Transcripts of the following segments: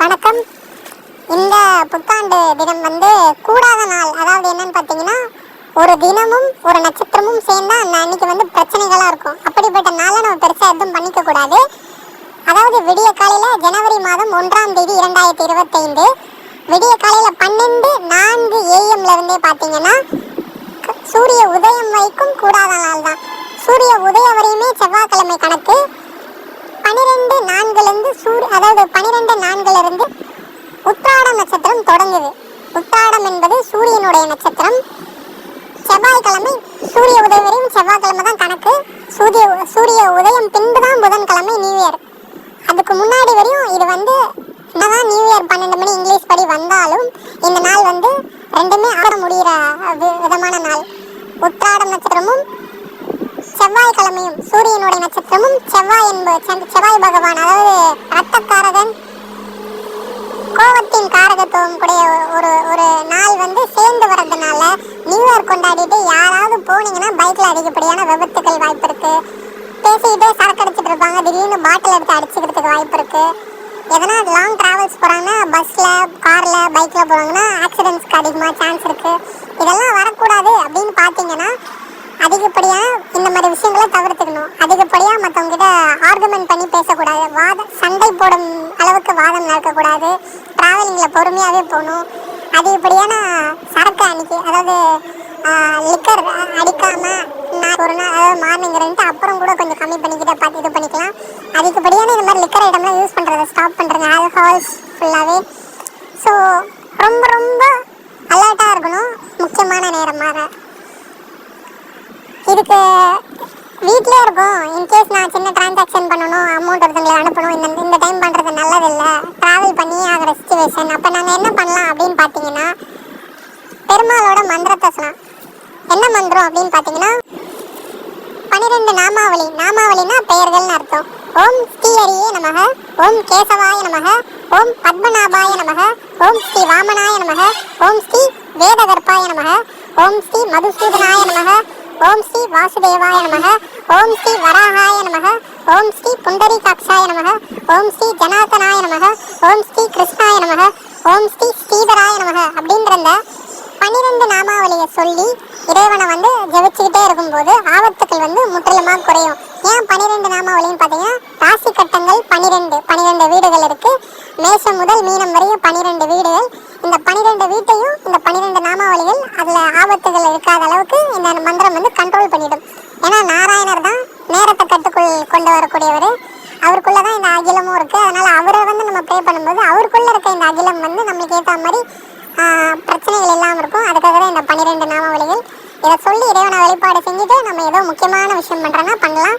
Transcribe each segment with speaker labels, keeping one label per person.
Speaker 1: வணக்கம். இந்த புத்தாண்டு தினம் வந்து கூடாத நாள். அதாவது என்னன்னு பார்த்தீங்கன்னா ஒரு தினமும் ஒரு நட்சத்திரமும் சேர்ந்தா அந்த அன்னைக்கு வந்து பிரச்சனைகளாக இருக்கும். அப்படிப்பட்ட நாளை நம்ம பெருசாக எதுவும் பண்ணிக்க கூடாது. அதாவது விடிய காலையில் ஜனவரி மாதம் ஒன்றாம் தேதி இரண்டாயிரத்தி இருபத்தைந்து. விடிய காலையில் பன்னெண்டு நான்கு ஏஎம்ல இருந்தே பார்த்தீங்கன்னா சூரிய உதயம் வரைக்கும் கூடாத நாள் தான். சூரிய உதயம் வரையுமே செவ்வாய்க்கிழமை கணக்கு. நான்குலேருந்து சூரிய அதாவது பனிரெண்டு நான்குலேருந்து உத்தாட நட்சத்திரம் தொடங்குது. உத்தாடம் என்பது சூரியனுடைய நட்சத்திரம். செவ்வாய்க்கிழமை சூரிய உதயம் வரையும் செவ்வாய்க்கிழமை தான் கணக்கு. சூரிய சூரிய உதயம் பின்பு தான் புதன்கிழமை நியூ இயர். அதுக்கு முன்னாடி வரையும் இது வந்து என்னதான் நியூ இயர் பன்னெண்டு மணி இங்கிலீஷ் படி வந்தாலும் இந்த நாள் வந்து ரெண்டுமே ஆட முடிகிற விதமான நாள். உத்திராடம் நட்சத்திரமும் செவ்வாய்க்கிழமையும் சூரியனுடைய நட்சத்திரமும் செவ்வாய் என்பது செவ்வாய் பகவான் அதாவது ரத்தக்காரகன் கோவத்தின் காரகத்துவம் கூடிய ஒரு ஒரு நாள் வந்து சேர்ந்து வர்றதுனால நியூ இயர் கொண்டாடிட்டு யாராவது போனீங்கன்னா பைக்ல அதிகப்படியான விபத்துக்கள் வாய்ப்பு இருக்கு. பேசிக்கிட்டே சரக்கு அடிச்சுட்டு இருப்பாங்க. திடீர்னு பாட்டில் எடுத்து அடிச்சுக்கிறதுக்கு வாய்ப்பு இருக்கு. எதனா லாங் டிராவல்ஸ் போகிறாங்கன்னா பஸ்ல கார்ல பைக்ல போறாங்கன்னா ஆக்சிடென்ட்ஸ்க்கு அதிகமாக சான்ஸ் இருக்கு. இதெல்லாம் வரக்கூடாது அப்படின்னு பார்த்தீங்கன்னா அதிகப்படியாக இந்த மாதிரி விஷயங்களை தவிர்த்துக்கணும். அதிகப்படியாக மற்றவங்ககிட்ட ஆர்குமெண்ட் பண்ணி பேசக்கூடாது. வாத சண்டை போடும் அளவுக்கு வாதம் நடக்கக்கூடாது. ட்ராவலிங்கில் பொறுமையாகவே போகணும். அதிகப்படியான சரக்கு அன்னைக்கு அதாவது லிக்கர் அடிக்காமல் நான் ஒரு நாள் அதாவது மார்னிங் ரெண்டு அப்புறம் கூட கொஞ்சம் கம்மி பண்ணிக்கிட்ட பார்த்து இது பண்ணிக்கலாம். அதிகப்படியான இந்த மாதிரி லிக்கர் ஐட்டம்லாம் யூஸ் பண்ணுறதை ஸ்டாப் பண்ணுறேங்க ஆல்கஹால்ஸ் ஃபுல்லாகவே ஸோ ரொம்ப ரொம்ப அலர்ட்டாக இருக்கணும். முக்கியமான நேரமாக. இதுக்கு வீட்டிலே இருக்கும். இன்கேஸ் நான் சின்ன டிரான்சாக்ஷன் பண்ணணும் அமௌண்ட் ஒருத்தங்களுக்கு அனுப்பணும் இந்த இந்த டைம் பண்ணுறது நல்லதில்லை. ட்ராவல் பண்ணி ஆகிற சுச்சுவேஷன் அப்போ நாங்கள் என்ன பண்ணலாம் அப்படின்னு பார்த்தீங்கன்னா பெருமாளோட மந்திரத்தை சொல்லலாம். என்ன மந்திரம் அப்படின்னு பார்த்தீங்கன்னா பனிரெண்டு நாமாவளி. நாமாவளினா பெயர்கள்னு அர்த்தம். ஓம் ஸ்ரீஹரியே நமக. ஓம் கேசவாய நமக. ஓம் பத்மநாபாய நமக. ஓம் ஸ்ரீ வாமனாய நமக. ஓம் ஸ்ரீ வேதகர்ப்பாய நமக. ஓம் ஸ்ரீ மதுசூதனாய நமக. ஓம் ஸ்ரீ வாசுதேவாய நமக. ஓம் ஸ்ரீ வராகாய நமக. ஓம் ஸ்ரீ புண்டரீகாட்சாய நமக. ஓம் ஸ்ரீ ஜனாதனாய நமக. ஓம் ஸ்ரீ கிருஷ்ணாய நமக. ஓம் ஸ்ரீ ஸ்ரீதராய நமக அப்படின்ற இந்த பன்னிரெண்டு நாமாவளியை சொல்லி இறைவனை வந்து ஜெபிச்சுக்கிட்டே இருக்கும்போது ஆபத்துக்கள் வந்து முற்றிலுமாக குறையும். ஏன் பன்னிரெண்டு நாமாவளின்னு பார்த்தீங்கன்னா ராசி கட்டங்கள் பன்னிரெண்டு பன்னிரெண்டு வீடுகள் இருக்கு. மேஷம் முதல் மீனம் வரையும் பன்னிரெண்டு வீடுகள். இந்த பன்னிரெண்டு வீட்டையும் இந்த பன்னிரெண்டு நாமாவளிகள் அதில் ஆபத்துகள் இருக்காத அளவுக்கு இந்த மந்திரம் வந்து கண்ட்ரோல் பண்ணிடும். ஏன்னா நாராயணர் தான் நேரத்தை கட்டுக்குள் கொண்டு வரக்கூடியவர். அவருக்குள்ள தான் இந்த அகிலமும் இருக்குது அதனால் அவரை வந்து நம்ம ப்ரே பண்ணும்போது அவருக்குள்ளே இருக்க இந்த அகிலம் வந்து நம்மளுக்கு ஏற்ற மாதிரி பிரச்சனைகள் இல்லாமல் இருக்கும். அதுக்காக தான் இந்த பன்னிரெண்டு நாமாவளிகள் இதை சொல்லி இறைவனை வழிபாடு செஞ்சுட்டு நம்ம ஏதோ முக்கியமான விஷயம் பண்ணுறோன்னா பண்ணலாம்.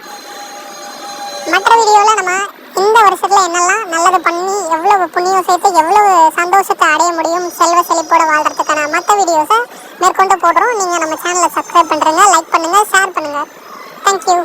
Speaker 1: மற்ற வீடியோவில் நம்ம இந்த வருஷத்தில் என்னெல்லாம் நல்லது பண்ணி எவ்வளவு புண்ணியம் சேர்த்து எவ்வளவு சந்தோஷத்தை அடைய முடியும் செல்வ செழிப்போடு வாழ்கிற மேற்கொண்டு போடுறோம். நீங்கள் நம்ம சேனலை சப்ஸ்கிரைப் பண்ணுறங்க லைக் பண்ணுங்கள் ஷேர் பண்ணுங்கள் தேங்க்யூ